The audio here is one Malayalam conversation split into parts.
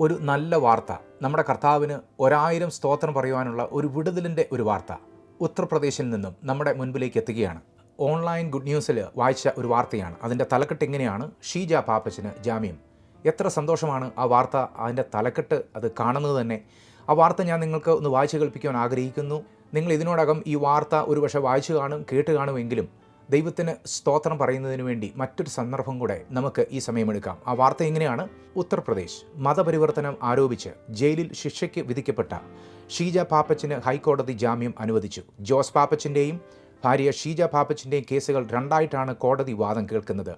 ഒരു നല്ല വാർത്ത. നമ്മുടെ കർത്താവിന് ഒരായിരം സ്തോത്രം പറയുവാനുള്ള ഒരു വിടുതലിന്റെ ഒരു വാർത്ത ഉത്തർപ്രദേശിൽ നിന്നും നമ്മുടെ മുൻപിലേക്ക് എത്തുകയാണ്. ഓൺലൈൻ ഗുഡ് ന്യൂസിൽ വായിച്ച ഒരു വാർത്തയാണ്. അതിന്റെ തലക്കെട്ട് എങ്ങനെയാണ്? ഷീജ പാപ്പച്ചിന് ജാമ്യം. എത്ര സന്തോഷമാണ് ആ വാർത്ത അതിന്റെ തലക്കെട്ട് അത് കാണുന്നത് തന്നെ. ആ വാർത്ത ഞാൻ നിങ്ങൾക്ക് ഒന്ന് വായിച്ചു കൽപ്പിക്കുവാൻ ആഗ്രഹിക്കുന്നു. നിങ്ങൾ ഇതിനോടകം ഈ വാർത്ത ഒരുപക്ഷെ വായിച്ചു കാണും കേട്ട് കാണുമെങ്കിലും ദൈവത്തിന് സ്തോത്രം പറയുന്നതിന് വേണ്ടി മറ്റൊരു സന്ദർഭം കൂടെ നമുക്ക് ഈ സമയമെടുക്കാം. ആ വാർത്ത എങ്ങനെയാണ്? ഉത്തർപ്രദേശ്. മതപരിവർത്തനം ആരോപിച്ച് ജയിലിൽ ശിക്ഷയ്ക്ക് വിധിക്കപ്പെട്ട ഷീജ പാപ്പച്ചിന് ഹൈക്കോടതി ജാമ്യം അനുവദിച്ചു. ജോസ് പാപ്പച്ചിന്റെയും ഭാര്യ ഷീജ പാപ്പച്ചിന്റെയും കേസുകൾ രണ്ടായിട്ടാണ് കോടതി വാദം കേൾക്കുന്നത്.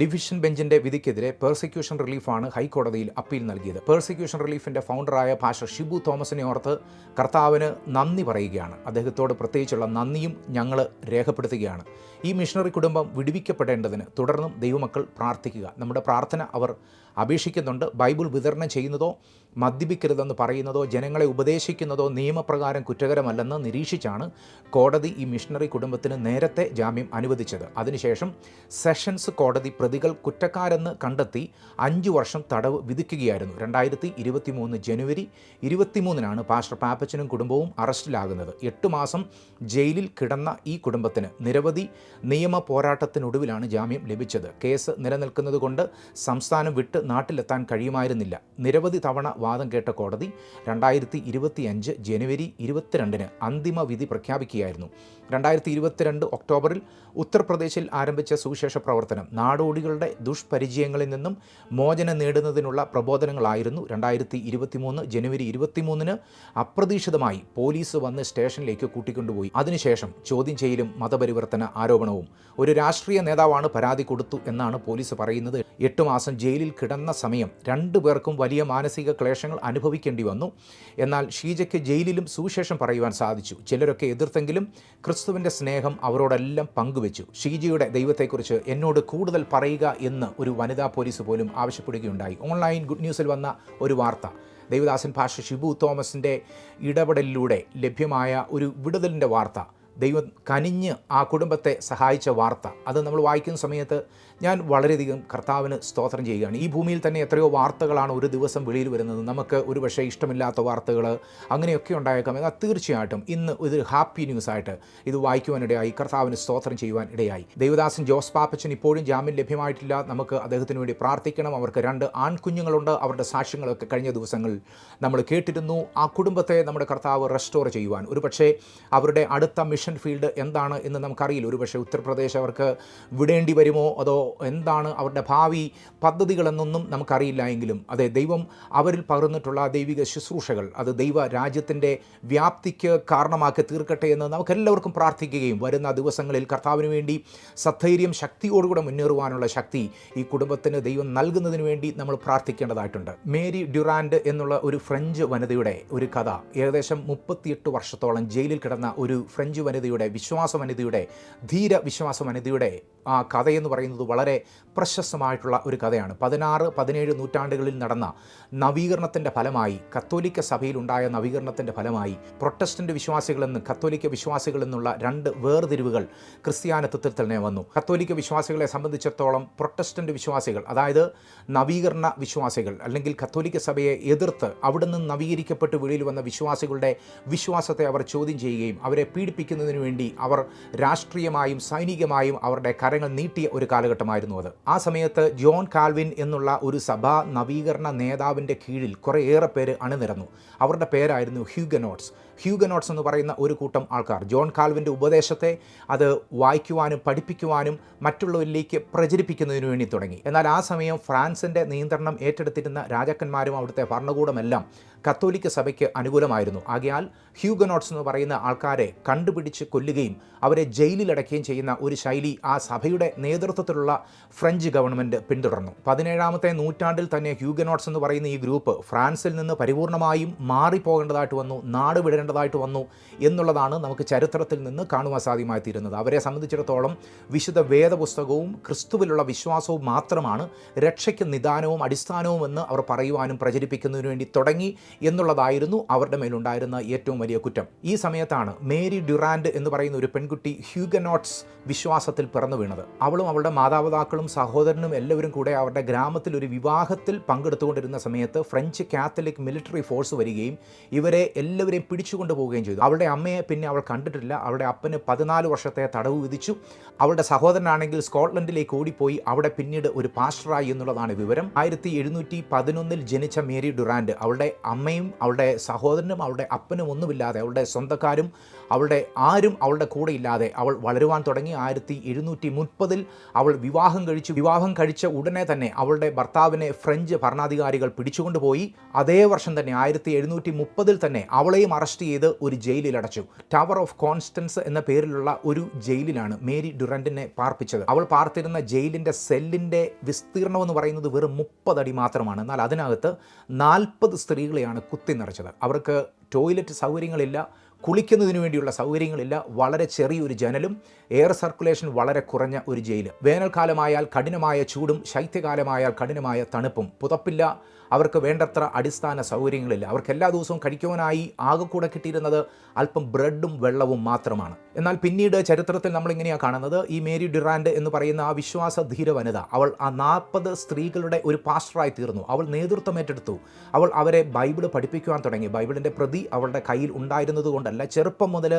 ഡിവിഷൻ ബെഞ്ചിന്റെ വിധിക്കെതിരെ പേഴ്സിക്യൂഷൻ റിലീഫാണ് ഹൈക്കോടതിയിൽ അപ്പീൽ നൽകിയത്. പേഴ്സിക്യൂഷൻ റിലീഫിന്റെ ഫൗണ്ടറായ ഭാഷ ഷിബു തോമസിനെ ഓർത്ത് കർത്താവിന് നന്ദി പറയുകയാണ്. അദ്ദേഹത്തോട് പ്രത്യേകിച്ചുള്ള നന്ദിയും ഞങ്ങൾ രേഖപ്പെടുത്തുകയാണ്. ഈ മിഷണറി കുടുംബം വിടുവിക്കപ്പെടേണ്ടതിന് തുടർന്നും ദൈവമക്കൾ പ്രാർത്ഥിക്കുക. നമ്മുടെ പ്രാർത്ഥന അവർ അപേക്ഷിക്കുന്നുണ്ട്. ബൈബിൾ വിതരണം ചെയ്യുന്നതോ മദ്യപിക്കരുതെന്ന് പറയുന്നതോ ജനങ്ങളെ ഉപദേശിക്കുന്നതോ നിയമപ്രകാരം കുറ്റകരമല്ലെന്ന് നിരീക്ഷിച്ചാണ് കോടതി ഈ മിഷണറി കുടുംബത്തിന് നേരത്തെ ജാമ്യം അനുവദിച്ചത്. അതിനുശേഷം സെഷൻസ് കോടതി പ്രതികൾ കുറ്റക്കാരെന്ന് കണ്ടെത്തി അഞ്ചു വർഷം തടവ് വിധിക്കുകയായിരുന്നു. രണ്ടായിരത്തി ഇരുപത്തി മൂന്ന് ജനുവരി ഇരുപത്തിമൂന്നിനാണ് പാസ്റ്റർ പാപ്പച്ചനും കുടുംബവും അറസ്റ്റിലാകുന്നത്. എട്ട് മാസം ജയിലിൽ കിടന്ന ഈ കുടുംബത്തിന് നിരവധി നിയമ പോരാട്ടത്തിനൊടുവിലാണ് ജാമ്യം ലഭിച്ചത്. കേസ് നിലനിൽക്കുന്നതുകൊണ്ട് സംസ്ഥാനം വിട്ട് നാട്ടിലെത്താൻ കഴിയുമായിരുന്നില്ല. നിരവധി തവണ വാദം കേട്ട കോടതി രണ്ടായിരത്തി ഇരുപത്തി അഞ്ച് ജനുവരി ഇരുപത്തിരണ്ടിന് അന്തിമ വിധി പ്രഖ്യാപിക്കുകയായിരുന്നു. രണ്ടായിരത്തി ഇരുപത്തിരണ്ട് ഒക്ടോബറിൽ ഉത്തർപ്രദേശിൽ ആരംഭിച്ച സുവിശേഷ പ്രവർത്തനം നാടോടികളുടെ ദുഷ്പരിചയങ്ങളിൽ നിന്നും മോചനം നേടുന്നതിനുള്ള പ്രബോധനങ്ങളായിരുന്നു രണ്ടായിരത്തി ഇരുപത്തിമൂന്ന് ജനുവരി ഇരുപത്തിമൂന്നിന് അപ്രതീക്ഷിതമായി പോലീസ് വന്ന് സ്റ്റേഷനിലേക്ക് കൂട്ടിക്കൊണ്ടുപോയി. അതിനുശേഷം ചോദ്യം ചെയ്യലും മതപരിവർത്തന ആരോപണവും. ഒരു രാഷ്ട്രീയ നേതാവാണ് പരാതി കൊടുത്തു എന്നാണ് പോലീസ് പറയുന്നത്. എട്ട് മാസം ജയിലിൽ കിടന്ന സമയം രണ്ടു പേർക്കും വലിയ മാനസിക ക്ലേശങ്ങൾ അനുഭവിക്കേണ്ടി വന്നു. എന്നാൽ ഷീജയ്ക്ക് ജയിലിലും സുവിശേഷം പറയുവാൻ സാധിച്ചു. ചിലരൊക്കെ എതിർത്തെങ്കിലും ക്രിസ്തുവിന്റെ സ്നേഹം അവരോടെല്ലാം പങ്കുവച്ചു. ഷീജയുടെ ദൈവത്തെക്കുറിച്ച് എന്നോട് കൂടുതൽ പറയുക എന്ന് ഒരു വനിതാ പോലീസ് പോലും ആവശ്യപ്പെടുകയുണ്ടായി. ഓൺലൈൻ ഗുഡ് ന്യൂസിൽ വന്ന ഒരു വാർത്ത. ദേവദാസൻ ഭാഷ ഷിബു തോമസിന്റെ ഇടപെടലിലൂടെ ലഭ്യമായ ഒരു വിടുതലിന്റെ വാർത്ത. ദൈവം കനിഞ്ഞ് ആ കുടുംബത്തെ സഹായിച്ച വാർത്ത. അത് നമ്മൾ വായിക്കുന്ന സമയത്ത് ഞാൻ വളരെയധികം കർത്താവിന് സ്തോത്രം ചെയ്യുകയാണ്. ഈ ഭൂമിയിൽ തന്നെ എത്രയോ വാർത്തകളാണ് ഒരു ദിവസം വെളിയിൽ വരുന്നത്. നമുക്ക് ഒരു പക്ഷേ ഇഷ്ടമില്ലാത്ത വാർത്തകൾ അങ്ങനെയൊക്കെ ഉണ്ടായേക്കാം. എന്നാൽ തീർച്ചയായിട്ടും ഇന്ന് ഒരു ഹാപ്പി ന്യൂസ് ആയിട്ട് ഇത് വായിക്കുവാനിടയായി കർത്താവിന് സ്തോത്രം ചെയ്യുവാൻ ഇടയായി. ദേവദാസൻ ജോസ് പാപ്പച്ചൻ ഇപ്പോഴും ജാമ്യം ലഭ്യമായിട്ടില്ല. നമുക്ക് അദ്ദേഹത്തിന് വേണ്ടി പ്രാർത്ഥിക്കണം. അവർക്ക് രണ്ട് ആൺകുഞ്ഞുങ്ങളുണ്ട്. അവരുടെ സാക്ഷ്യങ്ങളൊക്കെ കഴിഞ്ഞ ദിവസങ്ങൾ നമ്മൾ കേട്ടിരുന്നു. ആ കുടുംബത്തെ നമ്മുടെ കർത്താവ് റെസ്റ്റോർ ചെയ്യുവാൻ. ഒരുപക്ഷേ അവരുടെ അടുത്ത മിഷൻ ഫീൽഡ് എന്താണ് എന്ന് നമുക്കറിയില്ല. ഒരുപക്ഷെ ഉത്തർപ്രദേശ് അവർക്ക് വിടേണ്ടി വരുമോ? അതോ എന്താണ് അവരുടെ ഭാവി പദ്ധതികളെന്നൊന്നും നമുക്കറിയില്ല എങ്കിലും. അതെ ദൈവം അവരിൽ പകർന്നിട്ടുള്ള ദൈവിക ശുശ്രൂഷകൾ അത് ദൈവ രാജ്യത്തിന്റെ വ്യാപ്തിക്ക് കാരണമാക്കി തീർക്കട്ടെ എന്ന് നമുക്കെല്ലാവർക്കും പ്രാർത്ഥിക്കുകയും വരുന്ന ദിവസങ്ങളിൽ കർത്താവിന് വേണ്ടി സധൈര്യം ശക്തിയോടുകൂടെ മുന്നേറുവാനുള്ള ശക്തി ഈ കുടുംബത്തിന് ദൈവം നൽകുന്നതിന് വേണ്ടി നമ്മൾ പ്രാർത്ഥിക്കേണ്ടതായിട്ടുണ്ട്. മേരി ഡ്യുറാൻഡ് എന്നുള്ള ഒരു ഫ്രഞ്ച് വനിതയുടെ ഒരു കഥ. ഏകദേശം മുപ്പത്തിയെട്ട് വർഷത്തോളം ജയിലിൽ കിടന്ന ഒരു ഫ്രഞ്ച് വനിതയുടെ വിശ്വാസ വനിതയുടെ ധീര വിശ്വാസ വനിതയുടെ ആ കഥയെന്ന് പറയുന്നത് വളരെ പ്രശസ്തമായിട്ടുള്ള ഒരു കഥയാണ്. പതിനാറ് പതിനേഴ് നൂറ്റാണ്ടുകളിൽ നടന്ന നവീകരണത്തിന്റെ ഫലമായി കത്തോലിക്ക സഭയിലുണ്ടായ നവീകരണത്തിന്റെ ഫലമായി പ്രൊട്ടസ്റ്റന്റ് വിശ്വാസികളെന്ന് കത്തോലിക്ക വിശ്വാസികളെന്നുള്ള രണ്ട് വേർതിരിവുകൾ ക്രിസ്ത്യാനിത്വത്തിൽ തന്നെ വന്നു. കത്തോലിക്ക വിശ്വാസികളെ സംബന്ധിച്ചിടത്തോളം പ്രൊട്ടസ്റ്റന്റ് വിശ്വാസികൾ അതായത് നവീകരണ വിശ്വാസികൾ അല്ലെങ്കിൽ കത്തോലിക്ക സഭയെ എതിർത്ത് അവിടെ നിന്ന് നവീകരിക്കപ്പെട്ട് വെളിയിൽ വന്ന വിശ്വാസികളുടെ വിശ്വാസത്തെ അവർ ചോദ്യം ചെയ്യുകയും അവരെ പീഡിപ്പിക്കുന്നതിന് വേണ്ടി അവർ രാഷ്ട്രീയമായും സൈനികമായും അവരുടെ കരങ്ങൾ നീട്ടിയ ഒരു കാലഘട്ടമായിരുന്നു അത്. ആ സമയത്ത് ജോൺ കാൽവിൻ എന്നുള്ള ഒരു സഭാ നവീകരണ നേതാവിന്റെ കീഴിൽ കുറേയേറെ പേര് അണിനിരന്നു. അവരുടെ പേരായിരുന്നു ഹ്യൂഗനോട്ട്സ് ഹ്യൂഗനോട്ട്സ് എന്ന് പറയുന്ന ഒരു കൂട്ടം ആൾക്കാർ. ജോൺ കാൽവിന്റെ ഉപദേശത്തെ അത് വായിക്കുവാനും പഠിപ്പിക്കുവാനും മറ്റുള്ളവരിലേക്ക് പ്രചരിപ്പിക്കുന്നതിന് വേണ്ടി തുടങ്ങി. എന്നാൽ ആ സമയം ഫ്രാൻസിന്റെ നിയന്ത്രണം ഏറ്റെടുത്തിരുന്ന രാജാക്കന്മാരും അവിടുത്തെ ഭരണകൂടമെല്ലാം കത്തോലിക്ക സഭയ്ക്ക് അനുകൂലമായിരുന്നു. ആകയാൽ ഹ്യൂഗനോട്ട്സ് എന്ന് പറയുന്ന ആൾക്കാരെ കണ്ടുപിടിച്ച് കൊല്ലുകയും അവരെ ജയിലിലടക്കുകയും ചെയ്യുന്ന ഒരു ശൈലി ആ സഭയുടെ നേതൃത്വത്തിലുള്ള ഫ്രഞ്ച് ഗവൺമെന്റ് പിന്തുടർന്നു. പതിനേഴാമത്തെ നൂറ്റാണ്ടിൽ തന്നെ ഹ്യൂഗനോട്ട്സ് എന്ന് പറയുന്ന ഈ ഗ്രൂപ്പ് ഫ്രാൻസിൽ നിന്ന് പരിപൂർണമായും മാറിപ്പോകേണ്ടതായിട്ട് വന്നു. നാട് വിടേണ്ടതായിട്ട് വന്നു എന്നുള്ളതാണ് നമുക്ക് ചരിത്രത്തിൽ നിന്ന് കാണുവാൻ സാധ്യമായി തീരുന്നത് അവരെ സംബന്ധിച്ചിടത്തോളം വിശുദ്ധ വേദപുസ്തകവും ക്രിസ്തുവിലുള്ള വിശ്വാസവും മാത്രമാണ് രക്ഷയ്ക്ക് നിദാനവും അടിസ്ഥാനവും എന്ന് അവർ പറയുവാനും പ്രചരിപ്പിക്കുന്നതിന് വേണ്ടി തുടങ്ങി എന്നുള്ളതായിരുന്നു അവരുടെ മേലുണ്ടായിരുന്ന ഏറ്റവും വലിയ കുറ്റം. ഈ സമയത്താണ് മേരി ഡ്യുറാൻഡ് എന്ന് പറയുന്ന ഒരു പെൺകുട്ടി ഹ്യൂഗനോട്ട്സ് വിശ്വാസത്തിൽ പിറന്നു വീണത്. അവളും അവളുടെ മാതാപിതാക്കളും സഹോദരനും എല്ലാവരും കൂടെ അവരുടെ ഗ്രാമത്തിൽ ഒരു വിവാഹത്തിൽ പങ്കെടുത്തുകൊണ്ടിരുന്ന സമയത്ത് ഫ്രഞ്ച് കാത്തലിക് മിലിറ്ററി ഫോഴ്സ് വരികയും ഇവരെ എല്ലാവരെയും പിടിച്ചുകൊണ്ടു പോവുകയും ചെയ്തു. അവളുടെ അമ്മയെ പിന്നെ അവൾ കണ്ടിട്ടില്ല. അവളുടെ അപ്പന് പതിനാല് വർഷത്തെ തടവ് വിധിച്ചു. അവളുടെ സഹോദരനാണെങ്കിൽ സ്കോട്ട്ലൻഡിലേക്ക് ഓടിപ്പോയി. അവിടെ പിന്നീട് ഒരു പാസ്റ്ററായി എന്നുള്ളതാണ് വിവരം. ആയിരത്തി എഴുന്നൂറ്റി പതിനൊന്നിൽ ജനിച്ച മേരി ഡുറാൻഡ് അവളുടെ അമ്മയും അവളുടെ സഹോദരനും അവളുടെ അപ്പനും ഒന്നുമില്ലാതെ അവളുടെ സ്വന്തക്കാരും അവളുടെ ആരും അവളുടെ കൂടെ ഇല്ലാതെ അവൾ വളരുവാൻ തുടങ്ങി. ആയിരത്തി എഴുന്നൂറ്റി മുപ്പതിൽ അവൾ വിവാഹം കഴിച്ചു. വിവാഹം കഴിച്ച ഉടനെ തന്നെ അവളുടെ ഭർത്താവിനെ ഫ്രഞ്ച് ഭരണാധികാരികൾ പിടിച്ചുകൊണ്ടുപോയി അതേ വർഷം തന്നെ ആയിരത്തി എഴുന്നൂറ്റി മുപ്പതിൽ തന്നെ അവളെയും അറസ്റ്റ് ചെയ്ത് ഒരു ജയിലിൽ അടച്ചു ടവർ ഓഫ് കോൺസ്റ്റൻസ് എന്ന പേരിലുള്ള ഒരു ജയിലിലാണ് മേരി ഡുറന്റിനെ പാർപ്പിച്ചത്. അവൾ പാർത്തിരുന്ന ജയിലിന്റെ സെല്ലിന്റെ വിസ്തീർണം എന്ന് പറയുന്നത് വെറും മുപ്പതടി മാത്രമാണ്. എന്നാൽ അതിനകത്ത് നാൽപ്പത് സ്ത്രീകളെയാണ് കുത്തി നിറച്ചത് അവർക്ക് ടോയ്ലറ്റ് സൗകര്യങ്ങളില്ല കുളിക്കുന്നതിന് വേണ്ടിയുള്ള സൗകര്യങ്ങളില്ല. വളരെ ചെറിയൊരു ജനലും എയർ സർക്കുലേഷൻ വളരെ കുറഞ്ഞ ഒരു ജയിൽ വേനൽക്കാലമായാൽ കഠിനമായ ചൂടും ശൈത്യകാലമായാൽ കഠിനമായ തണുപ്പും. പുതപ്പില്ല അവർക്ക് വേണ്ടത്ര അടിസ്ഥാന സൗകര്യങ്ങളില്ല. അവർക്ക് എല്ലാ ദിവസവും കഴിക്കുവാനായി ആകെ കൂടെ കിട്ടിയിരുന്നത് അല്പം ബ്രെഡും വെള്ളവും മാത്രമാണ്. എന്നാൽ പിന്നീട് ചരിത്രത്തിൽ നമ്മൾ ഇങ്ങനെയാണ് കാണുന്നത്. ഈ മേരി ഡിറാൻഡ് എന്ന് പറയുന്ന ആ വിശ്വാസ ധീര വനിത അവൾ ആ നാൽപ്പത് സ്ത്രീകളുടെ ഒരു പാസ്റ്ററായി തീർന്നു. അവൾ നേതൃത്വം ഏറ്റെടുത്തു. അവൾ അവരെ ബൈബിൾ പഠിപ്പിക്കുവാൻ തുടങ്ങി. ബൈബിളിന്റെ പ്രതി അവളുടെ കയ്യിൽ ഉണ്ടായിരുന്നത് കൊണ്ടല്ല ചെറുപ്പം മുതൽ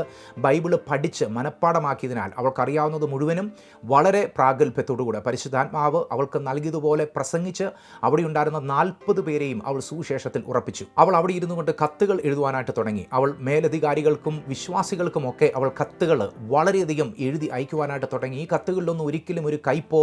ബൈബിൾ പഠിച്ച് മനഃപ്പാടമാക്കിയതിനാൽ അവൾക്കറിയാവുന്നത് മുഴുവനും വളരെ പ്രാഗൽഭ്യത്തോടുകൂടെ. പരിശുദ്ധാത്മാവ് അവൾക്ക് നൽകിയതുപോലെ പ്രസംഗിച്ച് അവിടെ ഉണ്ടായിരുന്ന നാൽപ്പത് പേരെയും അവൾ സുവിശേഷത്തിൽ ഉറപ്പിച്ചു. അവൾ അവിടെ ഇരുന്നു കൊണ്ട് കത്തുകൾ എഴുതുവാനായിട്ട് തുടങ്ങി. അവൾ മേലധികാരികൾക്കും വിശ്വാസികൾക്കും ഒക്കെ അവൾ കത്തുകൾ വളരെയധികം എഴുതി അയക്കുവാനായിട്ട് തുടങ്ങി. ഈ കത്തുകളിലൊന്നും ഒരിക്കലും ഒരു കൈപ്പോ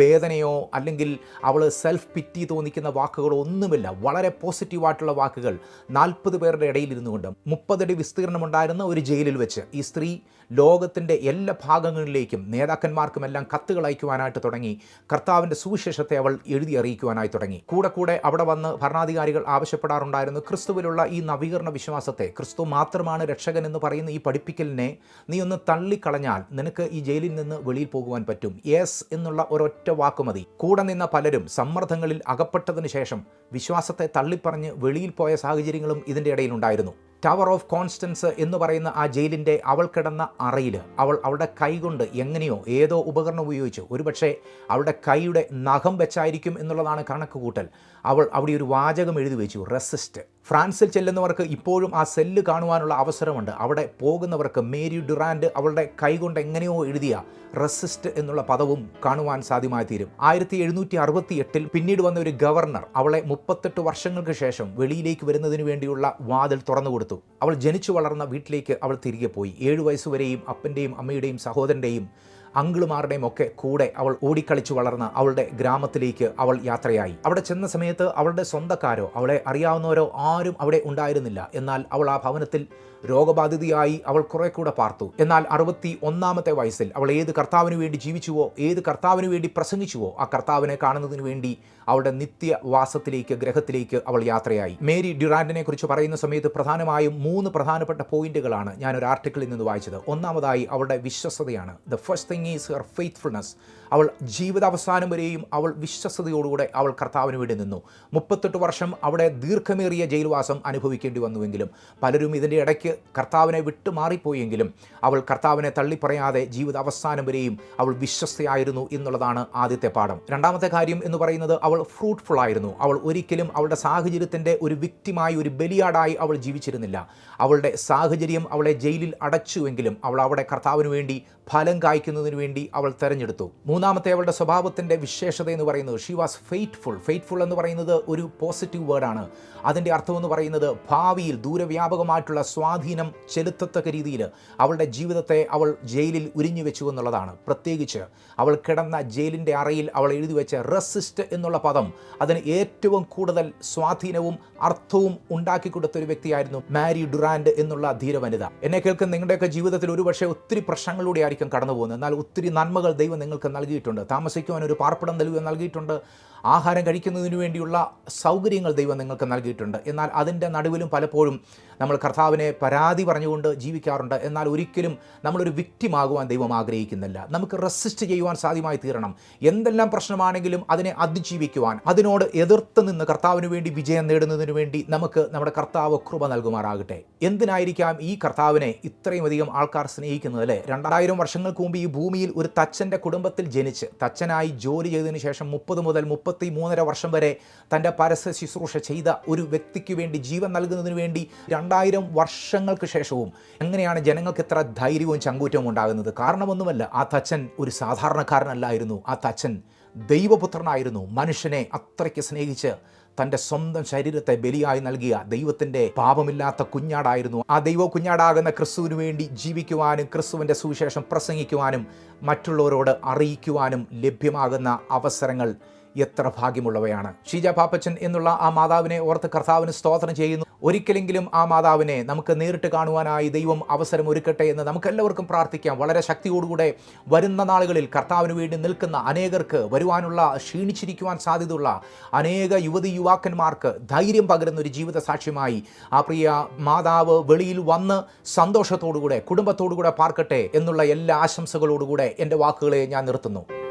വേദനയോ അല്ലെങ്കിൽ അവൾ സെൽഫ് പിറ്റി തോന്നിക്കുന്ന വാക്കുകളോ ഒന്നുമില്ല. വളരെ പോസിറ്റീവായിട്ടുള്ള വാക്കുകൾ നാൽപ്പത് പേരുടെ ഇടയിൽ ഇരുന്നുകൊണ്ട് മുപ്പതടി മുപ്പതടി വിസ്തീർണമുണ്ടായിരുന്ന ഒരു ജയിലിൽ വെച്ച് ഈ സ്ത്രീ ലോകത്തിന്റെ എല്ലാ ഭാഗങ്ങളിലേക്കും നേതാക്കന്മാർക്കുമെല്ലാം കത്തുകൾ അയക്കുവാനായിട്ട് തുടങ്ങി. കർത്താവിന്റെ സുവിശേഷത്തെ അവൾ എഴുതി അറിയിക്കുവാനായി തുടങ്ങി. കൂടെ കൂടെ അവിടെ വന്ന് ഭരണാധികാരികൾ ആവശ്യപ്പെടാറുണ്ടായിരുന്നു. ക്രിസ്തുവിലുള്ള ഈ നവീകരണ വിശ്വാസത്തെ ക്രിസ്തു മാത്രമാണ് രക്ഷകൻ എന്ന് പറയുന്ന ഈ പഠിപ്പിക്കലിനെ നീ ഒന്ന് തള്ളിക്കളഞ്ഞാൽ നിനക്ക് ഈ ജയിലിൽ നിന്ന് വെളിയിൽ പോകുവാൻ പറ്റും. യെസ് എന്നുള്ള ഒരൊറ്റ വാക്കുമതി കൂടെ നിന്ന പലരും സമ്മർദ്ദങ്ങളിൽ അകപ്പെട്ടതിന് ശേഷം വിശ്വാസത്തെ തള്ളിപ്പറഞ്ഞ് വെളിയിൽ പോയ സാഹചര്യങ്ങളും ഇതിന്റെ ഇടയിലുണ്ടായിരുന്നു ടവർ ഓഫ് കോൺസ്റ്റൻസ് എന്ന് പറയുന്ന ആ ജയിലിന്റെ അവൾ കിടന്ന അറയിൽ അവൾ അവളുടെ കൈകൊണ്ട് എങ്ങനെയോ ഏതോ ഉപകരണം ഉപയോഗിച്ച്. ഒരുപക്ഷെ അവളുടെ കൈയുടെ നഖം വെച്ചായിരിക്കും എന്നുള്ളതാണ് കണക്ക് കൂട്ടൽ അവൾ അവിടെ ഒരു വാചകം എഴുതി വെച്ചു റെസിസ്റ്റ് ഫ്രാൻസിൽ ചെല്ലുന്നവർക്ക് ഇപ്പോഴും ആ സെല്ല് കാണുവാനുള്ള അവസരമുണ്ട്. അവിടെ പോകുന്നവർക്ക് മേരി ഡുറാൻഡ് അവളുടെ കൈകൊണ്ട് എങ്ങനെയോ എഴുതിയ റെസിസ്റ്റ് എന്നുള്ള പദവും കാണുവാൻ സാധ്യമായി തീരും ആയിരത്തി എഴുന്നൂറ്റി അറുപത്തി എട്ടിൽ പിന്നീട് വന്ന ഒരു ഗവർണർ അവളെ മുപ്പത്തെട്ട് വർഷങ്ങൾക്ക് ശേഷം വെളിയിലേക്ക് വരുന്നതിന് വേണ്ടിയുള്ള വാതിൽ തുറന്നു കൊടുത്തു. അവൾ ജനിച്ചു വളർന്ന വീട്ടിലേക്ക് അവൾ തിരികെ പോയി. ഏഴു വയസ്സുവരെയും അപ്പന്റെയും അമ്മയുടെയും സഹോദരന്റെയും അങ്കിളുമാരുടെയും ഒക്കെ കൂടെ അവൾ ഓടിക്കളിച്ചു വളർന്ന് അവളുടെ ഗ്രാമത്തിലേക്ക് അവൾ യാത്രയായി. അവിടെ ചെന്ന സമയത്ത് അവളുടെ സ്വന്തക്കാരോ അവളെ അറിയാവുന്നവരോ ആരും അവിടെ ഉണ്ടായിരുന്നില്ല. എന്നാൽ അവൾ ആ ഭവനത്തിൽ രോഗബാധിതയായി അവൾ കുറെ കൂടെ പാർത്തു. എന്നാൽ അറുപത്തി ഒന്നാമത്തെ വയസ്സിൽ അവൾ ഏത് കർത്താവിന് വേണ്ടി ജീവിച്ചുവോ ഏത് കർത്താവിന് വേണ്ടി പ്രസംഗിച്ചുവോ ആ കർത്താവിനെ കാണുന്നതിന് വേണ്ടി അവളുടെ നിത്യവാസത്തിലേക്ക് ഗ്രഹത്തിലേക്ക് അവൾ യാത്രയായി. മേരി ഡ്യുറാൻഡിനെ കുറിച്ച് പറയുന്ന സമയത്ത് പ്രധാനമായും മൂന്ന് പ്രധാനപ്പെട്ട പോയിന്റുകളാണ് ഞാൻ ഒരു ആർട്ടിക്കിളിൽ നിന്ന് വായിച്ചത്. ഒന്നാമതായി അവളുടെ വിശ്വസതയാണ് the first thing is her faithfulness അവൾ ജീവിതാവസാനം വരെയും അവൾ വിശ്വസതയോടുകൂടെ അവൾ കർത്താവിന് വേണ്ടി നിന്നു. മുപ്പത്തെട്ട് വർഷം അവിടെ ദീർഘമേറിയ ജയിൽവാസം അനുഭവിക്കേണ്ടി വന്നുവെങ്കിലും പലരും ഇതിന്റെ ഇടയ്ക്ക് കർത്താവിനെ വിട്ടു മാറിപ്പോയെങ്കിലും അവൾ കർത്താവിനെ തള്ളിപ്പറയാതെ ജീവിതാവസാനം വരെയും അവൾ വിശ്വസ്തയായിരുന്നു എന്നുള്ളതാണ് ആദ്യത്തെ പാഠം. രണ്ടാമത്തെ കാര്യം എന്ന് പറയുന്നത് അവൾ ഫ്രൂട്ട്ഫുൾ ആയിരുന്നു. അവൾ ഒരിക്കലും അവളുടെ സാഹചര്യത്തിന്റെ ഒരു വ്യക്തിമായി ഒരു ബലിയാടായി അവൾ ജീവിച്ചിരുന്നില്ല. അവളുടെ സാഹചര്യം അവളെ ജയിലിൽ അടച്ചുവെങ്കിലും അവൾ അവിടെ കർത്താവിന് വേണ്ടി ഫലം കായ്ക്കുന്നതിന് വേണ്ടി അവൾ തെരഞ്ഞെടുത്തു. മൂന്നാമത്തെ അവളുടെ സ്വഭാവത്തിന്റെ വിശേഷത എന്ന് പറയുന്നത് ഷീ വാസ് ഫെയ്റ്റ്ഫുൾ ഫെയ്റ്റ്ഫുൾ എന്ന് പറയുന്നത് ഒരു പോസിറ്റീവ് വേർഡാണ് അതിന്റെ അർത്ഥം എന്ന് പറയുന്നത് ഭാവിയിൽ ദൂരവ്യാപകമായിട്ടുള്ള സ്വാധീനം ചെലുത്തത്തക്ക രീതിയിൽ അവളുടെ ജീവിതത്തെ അവൾ ജയിലിൽ ഉരിഞ്ഞു വെച്ചു എന്നുള്ളതാണ്. പ്രത്യേകിച്ച് അവൾ കിടന്ന ജയിലിന്റെ അറയിൽ അവൾ എഴുതി വെച്ച റെസിസ്റ്റ് എന്നുള്ള പദം അതിന് ഏറ്റവും കൂടുതൽ സ്വാധീനവും അർത്ഥവും ഉണ്ടാക്കി കൊടുത്ത ഒരു വ്യക്തിയായിരുന്നു മാരി ഡുറാൻഡ് എന്നുള്ള ധീരവനിത. എന്നെ കേൾക്കുന്ന നിങ്ങളുടെയൊക്കെ ജീവിതത്തിൽ ഒരുപക്ഷെ ഒത്തിരി പ്രശ്നങ്ങളിലൂടെ ആയിരിക്കും കടന്നു പോകുന്നത് എന്നാൽ ഒത്തിരി നന്മകൾ ദൈവം നിങ്ങൾക്ക് നൽകിയിട്ടുണ്ട്. താമസിക്കുവാൻ ഒരു പാർപ്പിടം ദൈവം നൽകിയിട്ടുണ്ട്. ആഹാരം കഴിക്കുന്നതിന് വേണ്ടിയുള്ള സൗകര്യങ്ങൾ ദൈവം നിങ്ങൾക്ക് നൽകിയിട്ടുണ്ട്. എന്നാൽ അതിന്റെ നടുവിലും പലപ്പോഴും നമ്മൾ കർത്താവിനെ പരാതി പറഞ്ഞുകൊണ്ട് ജീവിക്കാറുണ്ട്. എന്നാൽ ഒരിക്കലും നമ്മളൊരു വിക്റ്റിമാകുവാൻ ദൈവം ആഗ്രഹിക്കുന്നില്ല. നമുക്ക് റെസിസ്റ്റ് ചെയ്യുവാൻ സാധ്യമായി തീരണം. എന്തെല്ലാം പ്രശ്നമാണെങ്കിലും അതിനെ അതിജീവിക്കുവാൻ അതിനോട് എതിർത്ത് നിന്ന് കർത്താവിന് വേണ്ടി വിജയം നേടുന്നതിന് വേണ്ടി നമുക്ക് നമ്മുടെ കർത്താവ് കൃപ നൽകുമാറാകട്ടെ. എന്തിനായിരിക്കാം ഈ കർത്താവിനെ ഇത്രയും അധികം ആൾക്കാർ സ്നേഹിക്കുന്നത് അല്ലേ? രണ്ടായിരം വർഷങ്ങൾക്ക് മുമ്പ് ഈ ഭൂമിയിൽ ഒരു തച്ചന്റെ കുടുംബത്തിൽ ജനിച്ച് തച്ചനായി ജോലി ചെയ്തതിന് ശേഷം മുപ്പത് മുതൽ മുപ്പത്തി മൂന്നര വർഷം വരെ തന്റെ പരസ്യ ശുശ്രൂഷ ചെയ്ത ഒരു വ്യക്തിക്ക് വേണ്ടി ജീവൻ നൽകുന്നതിന് വേണ്ടി രണ്ടായിരം വർഷങ്ങൾക്ക് ശേഷവും എങ്ങനെയാണ് ജനങ്ങൾക്ക് ഇത്ര ധൈര്യവും ചങ്കൂറ്റവും ഉണ്ടാകുന്നത്? കാരണമൊന്നുമല്ല ആ തച്ചൻ ഒരു സാധാരണക്കാരനല്ലായിരുന്നു. ആ തച്ചൻ ദൈവപുത്രനായിരുന്നു. മനുഷ്യനെ അത്രയ്ക്ക് സ്നേഹിച്ച് തന്റെ സ്വന്തം ശരീരത്തെ ബലിയായി നൽകിയ ദൈവത്തിന്റെ പാപമില്ലാത്ത കുഞ്ഞാടായിരുന്നു. ആ ദൈവ കുഞ്ഞാടാകുന്ന ക്രിസ്തുവിന് വേണ്ടി ജീവിക്കുവാനും ക്രിസ്തുവിന്റെ സുവിശേഷം പ്രസംഗിക്കുവാനും മറ്റുള്ളവരോട് അറിയിക്കുവാനും ലഭ്യമാകുന്ന അവസരങ്ങൾ എത്ര ഭാഗ്യമുള്ളവയാണ്. ഷീജ പാപ്പച്ചൻ എന്നുള്ള ആ മാതാവിനെ ഓർത്ത് കർത്താവിന് സ്തോത്രം ചെയ്യുന്നു. ഒരിക്കലെങ്കിലും ആ മാതാവിനെ നമുക്ക് നേരിട്ട് കാണുവാനായി ദൈവം അവസരം ഒരുക്കട്ടെ എന്ന് നമുക്കെല്ലാവർക്കും പ്രാർത്ഥിക്കാം. വളരെ ശക്തിയോടുകൂടെ വരുന്ന നാളുകളിൽ കർത്താവിന് വേണ്ടി നിൽക്കുന്ന അനേകർക്ക് വരുവാനുള്ള ക്ഷീണിച്ചിരിക്കുവാൻ സാധ്യതയുള്ള അനേക യുവതി യുവാക്കന്മാർക്ക് ധൈര്യം പകരുന്ന ഒരു ജീവിത സാക്ഷ്യമായി ആ പ്രിയ മാതാവ് വെളിയിൽ വന്ന് സന്തോഷത്തോടുകൂടെ കുടുംബത്തോടുകൂടെ പാർക്കട്ടെ എന്നുള്ള എല്ലാ ആശംസകളോടുകൂടെ എന്റെ വാക്കുകളെ ഞാൻ നിർത്തുന്നു.